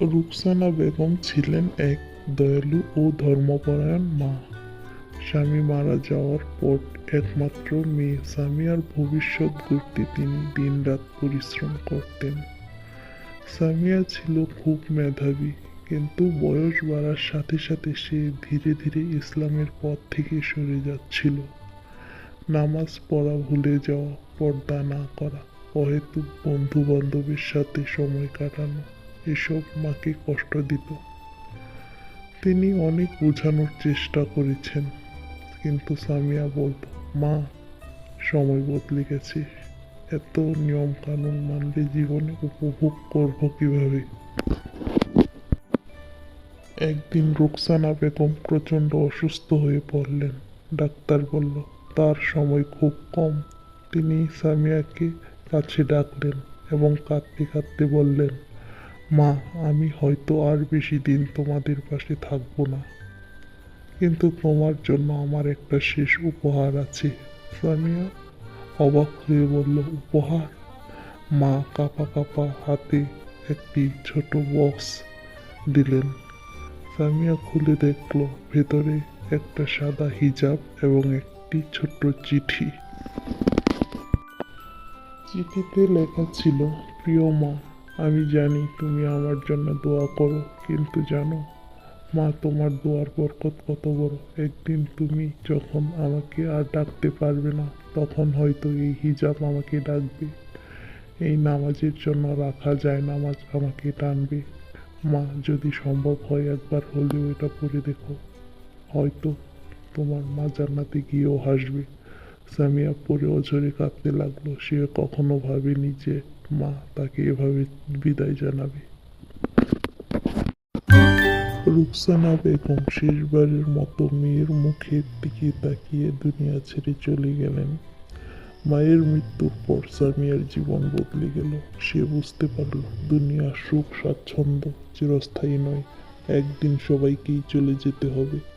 রুকসানা বেগম ছিলেন এক দয়ালু ও ধর্মপরায়ণ মা। স্বামী মারা যাওয়ার পর একমাত্র মেয়ে সামিয়ার ভবিষ্যৎ গড়তে তিনি দিনরাত পরিশ্রম করতেন। সামিয়া ছিল খুব মেধাবী, কিন্তু বয়স বাড়ার সাথে সাথে সে ধীরে ধীরে ইসলামের পথ থেকে সরে যাচ্ছিল। নামাজ পড়া ভুলে যাওয়া, পর্দা না করা, অহেতুক বন্ধু বান্ধবের সাথে সময় কাটানো এসব মাকে কষ্ট দিত। তিনি অনেক বোঝানোর চেষ্টা করেছেন, কিন্তু সামিয়া বলতো মা, সময় বদলে গেছে। এত নিয়ম কানুন মানলে জীবনে উপভোগ করব কীভাবে? একদিন রুকসানা বেগম প্রচণ্ড অসুস্থ হয়ে পড়লেন। ডাক্তার বলল, তার সময় খুব কম। তিনি সামিয়াকে কাছে ডাকলেন এবং কাঁদতে কাঁদতে বললেন মা, আমি হয়তো আর বেশি দিন তোমাদের পাশে থাকব না। কিন্তু তোমার জন্য আমার একটা শেষ উপহার আছে। সামিয়া অবাক হয়ে বলল, উপহার? মা কাপা কাপা হাতে একটি ছোট বক্স দিলেন। সামিয়া খুলে দেখল, ভেতরে একটা সাদা হিজাব এবং একটি ছোট্ট চিঠি। চিঠিতে লেখা ছিল, প্রিয় মা আমি জানি তুমি আমার জন্য দোয়া করো, কিন্তু জানো, মা তোমার দোয়ার বরকত কত বড়। একদিন তুমি যখন আমাকে আর ডাকতে পারবে না, তখন হয়তো এই হিজাব আমাকে ডাকবে। এই নামাজের জন্য রাখা যায় নামাজ আমাকে টানবে। মা, যদি সম্ভব হয় একবার হলেও এটা পড়ে দেখো। হয়তো তোমার মা জান্নাতে গিয়েও হাসবে। সামিয়া পরে অঝরে কাঁদতে লাগল। সে কখনো ভাবেনি যে মা তাকে এভাবে বিদায় জানাবে। রুকসানা বেগম শেষবারের মতো মেয়ের মুখের দিকে তাকিয়ে দুনিয়া ছেড়ে চলে গেলেন। মায়ের মৃত্যুর পর সামিয়ার জীবন বদলে গেল। সে বুঝতে পারল দুনিয়ার সুখ স্বাচ্ছন্দ্য চিরস্থায়ী নয়। একদিন সবাইকেই চলে যেতে হবে।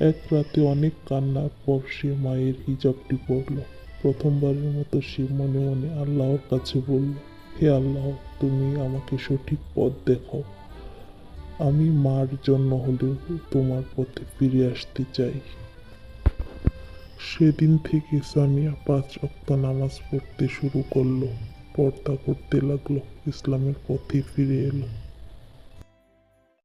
এক রাতে অনেক কান্নার পর সে মায়ের হিজাবটি পড়ল প্রথমবারের মতো সে মনে মনে আল্লাহর কাছে বলল, হে আল্লাহ, তুমি আমাকে সঠিক পথ দেখাও। আমি মার জন্য হলেও তোমার পথে ফিরে আসতে চাই। সেদিন থেকে সামিয়া পাঁচ অক্ত নামাজ পড়তে শুরু করল। পর্দা করতে লাগল, ইসলামের পথে ফিরে এলো।